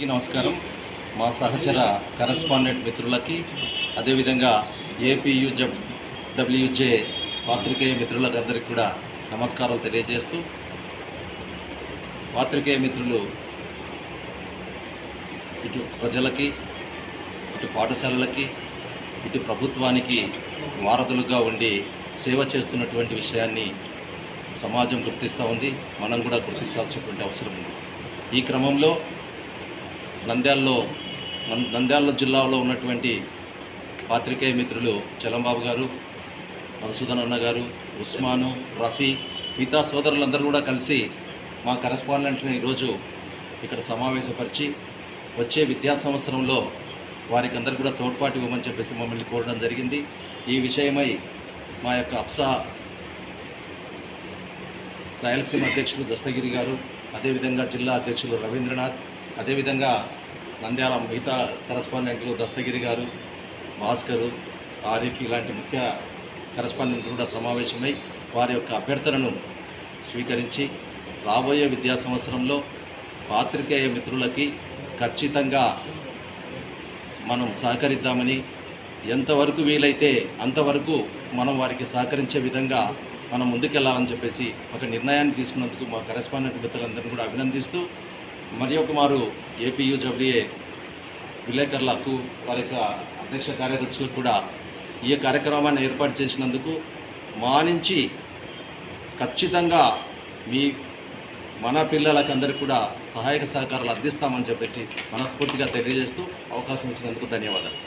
ఈ నమస్కారం. మా సహచర కరస్పాండెంట్ మిత్రులకి అదేవిధంగా ఏపీయు జబ్ డబ్ల్యూజే పాత్రికేయ మిత్రులకు అందరికీ కూడా నమస్కారాలు తెలియజేస్తూ పాత్రికేయ మిత్రులు ఇటు ప్రజలకి ఇటు పాఠశాలలకి ఇటు ప్రభుత్వానికి వారధులుగా ఉండి సేవ చేస్తున్నటువంటి విషయాన్ని సమాజం గుర్తిస్తూ ఉంది. మనం కూడా గుర్తించాల్సినటువంటి అవసరం ఉంది. ఈ క్రమంలో నంద్యాలలో నంద్యాల జిల్లాలో ఉన్నటువంటి పాత్రికేయ మిత్రులు చలంబాబు గారు మధుసూదన్ అన్న గారు ఉస్మాను రఫీ మిగతా సోదరులందరూ కూడా కలిసి మా కరెస్పాండెంట్ని ఈరోజు ఇక్కడ సమావేశపరిచి వచ్చే విద్యా సంవత్సరంలో వారికి అందరు కూడా తోడ్పాటు ఇవ్వమని చెప్పేసి మమ్మల్ని కోరడం జరిగింది. ఈ విషయమై మా యొక్క అప్సా రాయలసీమ అధ్యక్షులు దస్తగిరి గారు అదేవిధంగా జిల్లా అధ్యక్షులు రవీంద్రనాథ్ అదేవిధంగా నంద్యాల మిగతా కరస్పాండెంట్లు దస్తగిరి గారు భాస్కరు ఆరిఫ్ ఇలాంటి ముఖ్య కరస్పాండెంట్లు కూడా సమావేశమై వారి యొక్క అభ్యర్థనను స్వీకరించి రాబోయే విద్యా సంవత్సరంలో పాత్రికేయ మిత్రులకి ఖచ్చితంగా మనం సహకరిద్దామని ఎంతవరకు వీలైతే అంతవరకు మనం వారికి సహకరించే విధంగా మనం ముందుకెళ్ళాలని చెప్పేసి ఒక నిర్ణయాన్ని తీసుకున్నందుకు మా కరెస్పాండెంట్ మిత్రులందరినీ కూడా అభినందిస్తూ మరి ఒక మారు ఏపీయూజబ్ల్యూఏ విలేకరులకు వారి యొక్క అధ్యక్ష కార్యదర్శులకు కూడా ఈ కార్యక్రమాన్ని ఏర్పాటు చేసినందుకు మా నుంచి ఖచ్చితంగా మీ మన పిల్లలకు అందరికీ కూడా సహాయక సహకారాలు అందిస్తామని చెప్పేసి మనస్ఫూర్తిగా తెలియజేస్తూ అవకాశం ఇచ్చినందుకు ధన్యవాదాలు.